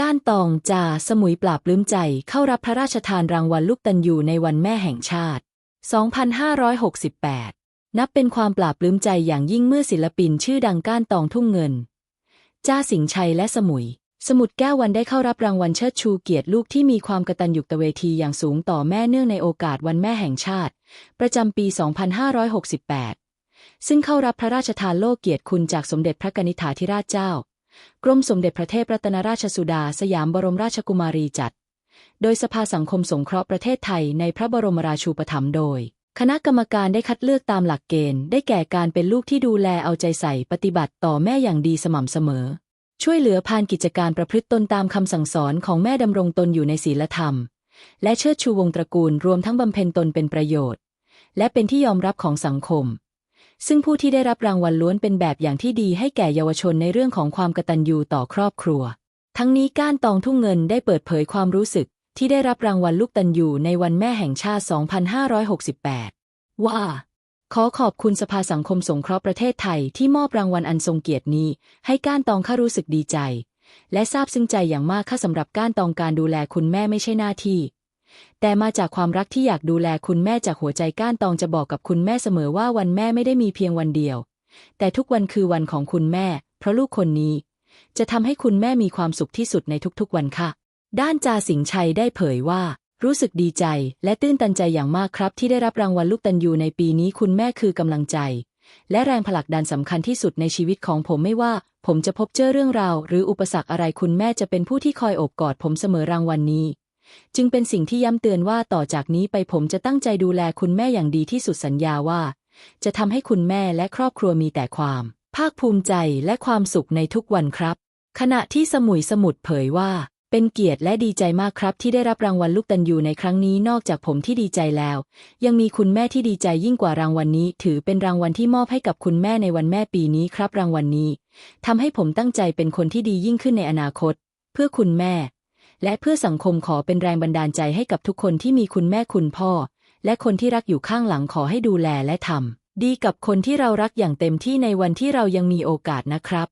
ก้านตองจ่าสมุยปราบลื้มใจเข้ารับพระราชทานรางวัลลูกตันยูในวันแม่แห่งชาติ 2568 นับเป็นความปราบลื้มใจอย่างยิ่งเมื่อศิลปินชื่อดังก้านตองทุ่งเงิน จ้าสิงชัยและสมุย สมุดแก้ววันได้เข้ารับรางวัลเชิดชูเกียรติลูกที่มีความกตัญญูกตเวทีอย่างสูงต่อแม่เนื่องในโอกาสวันแม่แห่งชาติ ประจำปี 2568 ซึ่งเข้ารับพระราชทานโล่เกียรติคุณจากสมเด็จพระกนิษฐาธิราชเจ้า กรมสมเด็จพระเทพรัตนราชสุดาสยามบรมราชกุมารีจัด โดยสภาสังคมสงเคราะห์ประเทศไทยในพระบรมราชูปถัมภ์โดย คณะกรรมการได้คัดเลือกตามหลักเกณฑ์ ได้แก่การเป็นลูกที่ดูแลเอาใจใส่ปฏิบัติต่อแม่อย่างดีสม่ำเสมอ ช่วยเหลือผ่านกิจการประพฤติตนตามคำสั่งสอนของแม่ดำรงตนอยู่ในศีลธรรม และเชิดชูวงตระกูลรวมทั้งบำเพ็ญตนเป็นประโยชน์ และเป็นที่ยอมรับของสังคม ซึ่งผู้ที่ได้รับรางวัลล้วนเป็นแบบอย่างที่ดีให้แก่เยาวชนในเรื่องของความกตัญญูต่อครอบครัว ทั้งนี้ก้านตองทุ่งเงินได้เปิดเผยความรู้สึก ที่ได้รับรางวัลลูกตัญญูในวันแม่แห่งชาติ 2568 ว่า ขอขอบคุณสภาสังคมสงเคราะห์ประเทศไทยที่มอบรางวัลอันทรงเกียรตินี้ ให้ก้านตองข้ารู้สึกดีใจ และซาบซึ้งใจอย่างมากข้าสำหรับก้านตองการดูแลคุณแม่ไม่ใช่หน้าที่ แต่มาจากความรักที่อยากดูแลคุณแม่จากหัวใจก้านตองจะบอกกับคุณแม่เสมอว่าวันแม่ไม่ได้มีเพียงวันเดียว แต่ทุกวันคือวันของคุณแม่ เพราะลูกคนนี้ จะทำให้คุณแม่มีความสุขที่สุดในทุกๆวันค่ะ ด้านจาสิงชัยได้เผยว่า รู้สึกดีใจ และตื้นตันใจอย่างมากครับ ที่ได้รับรางวัลลูกตันยูในปีนี้คุณแม่คือกำลังใจ และแรงผลักดันสำคัญที่สุดในชีวิตของผมไม่ว่าผมจะพบเจอเรื่องราวหรืออุปสรรคอะไรคุณแม่จะเป็นผู้ที่คอยโอบกอดผมเสมอรางวัลนี้ จึงเป็นสิ่งที่ย้ำเตือนว่าต่อจากนี้ไปผมจะตั้งใจดูแลคุณแม่อย่างดีที่สุดสัญญาว่า จะทำให้คุณแม่และครอบครัวมีแต่ความ ภาคภูมิใจและความสุขในทุกวันครับ ขณะที่สมุยสมุทรเผยว่า เป็นเกียรติและดีใจมากครับที่ได้รับรางวัลลูกตันยูในครั้งนี้นอกจากผมที่ดีใจแล้ว ยังมีคุณแม่ที่ดีใจยิ่งกว่ารางวัลนี้ ถือเป็นรางวัลที่มอบให้กับคุณแม่ในวันแม่ปีนี้ครับรางวัลนี้ทำให้ผมตั้งใจเป็นคนที่ดียิ่งขึ้นในอนาคต เพื่อคุณแม่ และเพื่อสังคมขอเป็นแรงบันดาลใจให้กับทุกคนที่มีคุณแม่คุณพ่อ และคนที่รักอยู่ข้างหลังขอให้ดูแลและทำดีกับคนที่เรารักอย่างเต็มที่ในวันที่เรายังมีโอกาสนะครับ